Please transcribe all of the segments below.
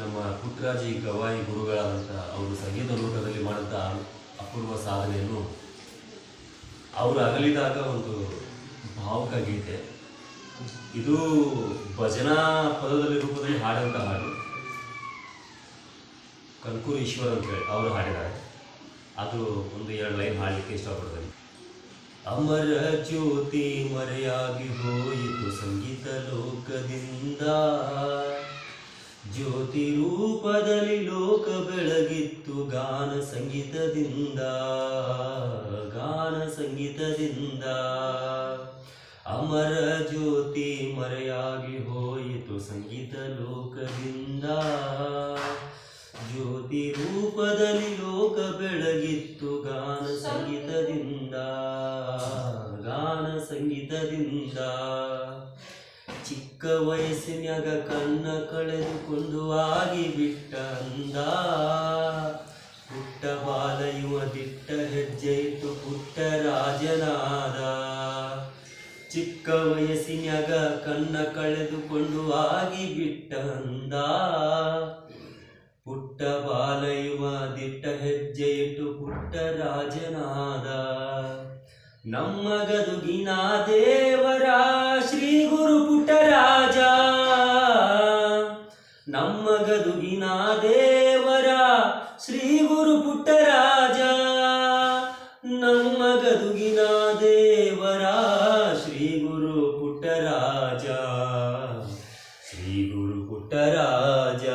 ನಮ್ಮ ಪುತ್ರಾಜಿ ಗವಾಯಿ ಗುರುಗಳಾದಂಥ ಅವರು ಸಂಗೀತ ಲೋಕದಲ್ಲಿ ಮಾಡಿದ ಅಪೂರ್ವ ಸಾಧನೆಯನ್ನು ಅವರು ಅಗಲಿದಾಗ ಒಂದು ಭಾವುಕ ಗೀತೆ. ಇದು ಭಜನಾ ಪದದಲ್ಲಿ ರೂಪದಲ್ಲಿ ಹಾಡಂತ ಹಾಡು. ಕಲ್ಕೂರು ಈಶ್ವರ್ ಅಂತ ಹೇಳಿ ಅವರು ಹಾಡಿದ್ದಾರೆ. ಅದು ಒಂದು ಎರಡು ಲೈನ್ ಹಾಡಲಿಕ್ಕೆ ಇಷ್ಟಪಡ್ತೀನಿ. ಅಮರ ಜ್ಯೋತಿ ಮರೆಯಾಗಿ ಹೋಯಿತು ಸಂಗೀತ ಲೋಕದಿಂದ. ಜ್ಯೋತಿ ರೂಪದಲ್ಲಿ ಲೋಕ ಬೆಳಗಿತ್ತು ಗಾನ ಸಂಗೀತದಿಂದ. ಗಾನ ಸಂಗೀತದಿಂದ. ಅಮರ ಜ್ಯೋತಿ ಮರೆಯಾಗಿ ಹೋಯಿತು ಸಂಗೀತ ಲೋಕದಿಂದ. ಜ್ಯೋತಿ ರೂಪದಲ್ಲಿ ಲೋಕ ಬೆಳಗಿತ್ತು ಗಾನ ಸಂಗೀತದಿಂದ. ಗಾನ ಸಂಗೀತದಿಂದ. ಚಿಕ್ಕ ವಯಸ್ಸಿನಾಗ ಕಣ್ಣ ಕಳೆದುಕೊಂಡು ಆಗಿ ಬಿಟ್ಟ ಅಂದ. ಪುಟ್ಟ ಬಾಲ ದಿಟ್ಟ ಹೆಜ್ಜೆ ಇಟ್ಟು ಪುಟ್ಟ ರಾಜನಾದ. ಚಿಕ್ಕ ವಯಸ್ಸಿನಾಗ ಕಣ್ಣ ಕಳೆದುಕೊಂಡು ಆಗಿ ಬಿಟ್ಟ ಅಂದ. ಪುಟ್ಟ ಬಾಲ ದಿಟ್ಟ ಹೆಜ್ಜೆ ಇಟ್ಟು ಪುಟ್ಟ ರಾಜನಾದ. ನಮ್ಮ ಗದುಗಿನ ದೇವರ ಶ್ರೀ ಗುರು ಪುಟ್ಟರಾಜ. ನಮ್ಮ ಗದುಗಿನ ದೇವರ ಶ್ರೀ ಗುರು ಪುಟ್ಟರಾಜ. ಶ್ರೀ ಗುರು ಪುಟ್ಟರಾಜ.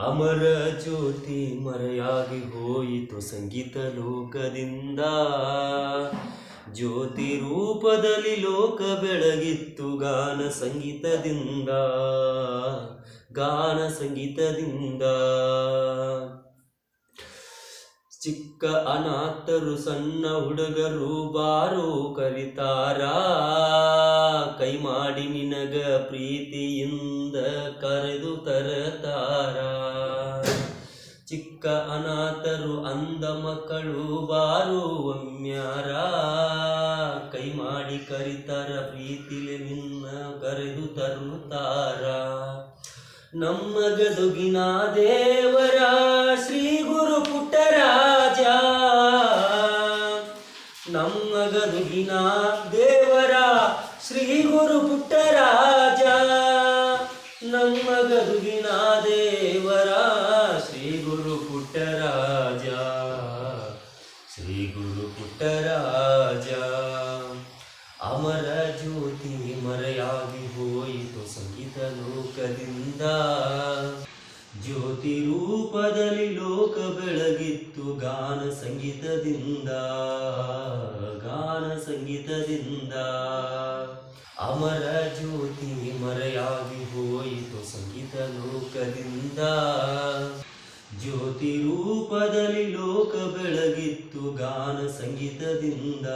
ಅಮರ ಜ್ಯೋತಿ ಮರೆಯಾಗಿ ಹೋಯಿತು ಸಂಗೀತ ಲೋಕದಿಂದ. ಜ್ಯೋತಿ ರೂಪದಲ್ಲಿ ಲೋಕ ಬೆಳಗಿತ್ತು ಗಾನ ಸಂಗೀತದಿಂದ. ಗಾನ ಸಂಗೀತದಿಂದ. ಚಿಕ್ಕ ಅನಾಥರು ಸಣ್ಣ ಹುಡುಗರು ಬಾರು ಕರಿತಾರ. ಕೈ ಮಾಡಿ ನಿನಗ ಪ್ರೀತಿಯಿಂದ ಕರೆದು ತರತಾರ. ಚಿಕ್ಕ ಅನಾಥರು ಅಂದ ಮಕ್ಕಳು ಬಾರು ಒಮ್ಮ್ಯಾರ ಕೈ ಮಾಡಿ ಕರಿತಾರ, ಪ್ರೀತಿಲೆ ನಿನ್ನ ಕರೆದು ತರುತ್ತಾರ ನಮ್ಮ ಗದುಗಿನ ದೇವರ, ಶ್ರೀ ಗುರು ಪುಟ್ಟರಾಜ. ನಮ್ಮ ಗದುಗಿನ ದೇವರ, ಶ್ರೀ ಗುರು ಪುಟ್ಟರಾಜ. ನಮ್ಮ ಗದುಗಿನ ದೇವರ, ಶ್ರೀ ಗುರು ಪುಟ್ಟರಾಜ. ಶ್ರೀ ಗುರು ಪುಟ್ಟರಾಜ. ಅಮರ ಜ್ಯೋತಿ ಮರೆಯಾಗಿ ಹೋಯಿತು ಸಂಗೀತ ಲೋಕದಿಂದ. ಜ್ಯೋತಿ ರೂಪದಲ್ಲಿ ಲೋಕ ಬೆಳಗಿತ್ತು ಗಾನ ಸಂಗೀತದಿಂದ. ಗಾನ ಸಂಗೀತದಿಂದ. ಅಮರ ಜ್ಯೋತಿ ಮರೆಯಾಗಿ ಹೋಯಿತು ಸಂಗೀತ ಲೋಕದಿಂದ. ಜ್ಯೋತಿ ರೂಪದಲ್ಲಿ ಲೋಕ ಬೆಳಗಿತ್ತು ಗಾನ ಸಂಗೀತದಿಂದ.